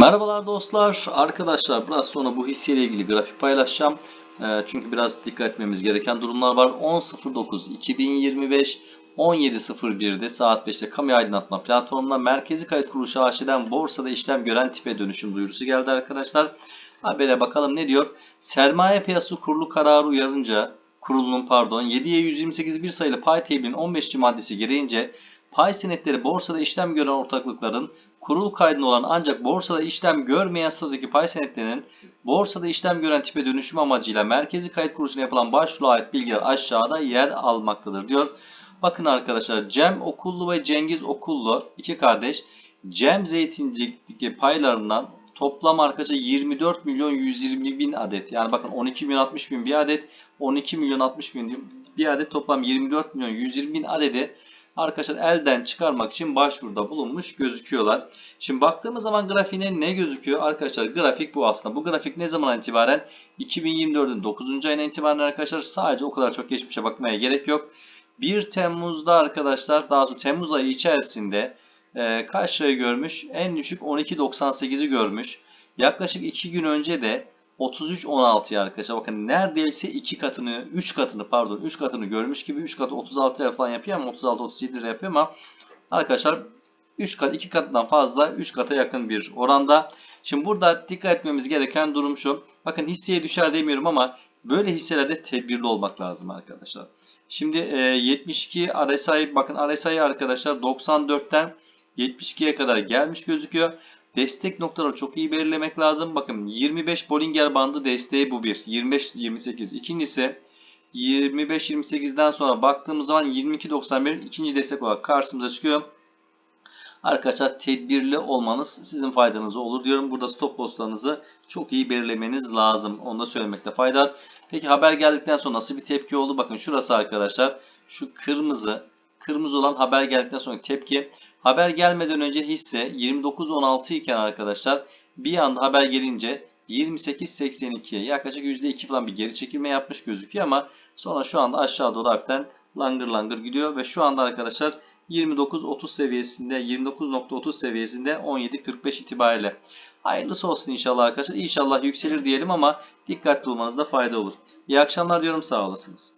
Merhabalar dostlar. Arkadaşlar biraz sonra bu hissiyle ilgili grafik paylaşacağım. Ee, çünkü biraz dikkat etmemiz gereken durumlar var. 10.09 2025 17.01'de saat 5'te kamu aydınlatma platformuna merkezi kayıt kuruluşu AŞ'den borsada işlem gören tipe dönüşüm duyurusu geldi arkadaşlar. Habere bakalım ne diyor? Sermaye piyasası kurulu kararı uyarınca kurulunun pardon 7'ye 128 bir sayılı pay tebliğinin 15. maddesi gereğince pay senetleri borsada işlem gören ortaklıkların kurul kaydında olan ancak borsada işlem görmeyen statüdeki pay senetlerinin borsada işlem gören tipe dönüşüm amacıyla merkezi kayıt kuruluşuna yapılan başvuruya ait bilgiler aşağıda yer almaktadır diyor. Bakın arkadaşlar Cem Okullu ve Cengiz Okullu iki kardeş Cem Zeytincilik'teki paylarından toplam arkadaşlar 24 milyon 120 bin adet. Yani bakın 12 milyon 60 bin bir adet 12 milyon 60 bin bir adet toplam 24 milyon 120 bin adedi arkadaşlar elden çıkarmak için başvuruda bulunmuş gözüküyorlar. Şimdi baktığımız zaman grafiğine ne gözüküyor? Arkadaşlar grafik bu aslında. Bu grafik ne zaman itibaren? 2024'ün 9. ayına itibaren arkadaşlar sadece o kadar çok geçmişe bakmaya gerek yok. 1 Temmuz'da arkadaşlar daha sonra Temmuz ayı içerisinde e, kaç lirayı görmüş? En düşük 12.98'i görmüş. Yaklaşık 2 gün önce de 33.16'ya arkadaşlar bakın neredeyse 2 katını 3 katını pardon 3 katını görmüş gibi 3 katı 36 lira falan yapıyor ama 36 37 lira yapıyor ama arkadaşlar 3 kat 2 katından fazla 3 kata yakın bir oranda. Şimdi burada dikkat etmemiz gereken durum şu. Bakın hisseye düşer demiyorum ama böyle hisselerde tedbirli olmak lazım arkadaşlar. Şimdi e, 72 RSI bakın RSI arkadaşlar 94'ten 72'ye kadar gelmiş gözüküyor. Destek noktaları çok iyi belirlemek lazım. Bakın 25 Bollinger bandı desteği bu bir. 25-28. İkincisi 25-28'den sonra baktığımız zaman 22-91 ikinci destek olarak karşımıza çıkıyor. Arkadaşlar tedbirli olmanız sizin faydanıza olur diyorum. Burada stop losslarınızı çok iyi belirlemeniz lazım. Onu da söylemekte fayda var. Peki haber geldikten sonra nasıl bir tepki oldu? Bakın şurası arkadaşlar. Şu kırmızı kırmızı olan haber geldikten sonra tepki. Haber gelmeden önce hisse 29.16 iken arkadaşlar bir anda haber gelince 28.82'ye yaklaşık %2 falan bir geri çekilme yapmış gözüküyor ama sonra şu anda aşağı doğru hafiften langır langır gidiyor ve şu anda arkadaşlar 29.30 seviyesinde 29.30 seviyesinde 17.45 itibariyle. Hayırlısı olsun inşallah arkadaşlar. İnşallah yükselir diyelim ama dikkatli olmanızda fayda olur. İyi akşamlar diyorum sağ olasınız.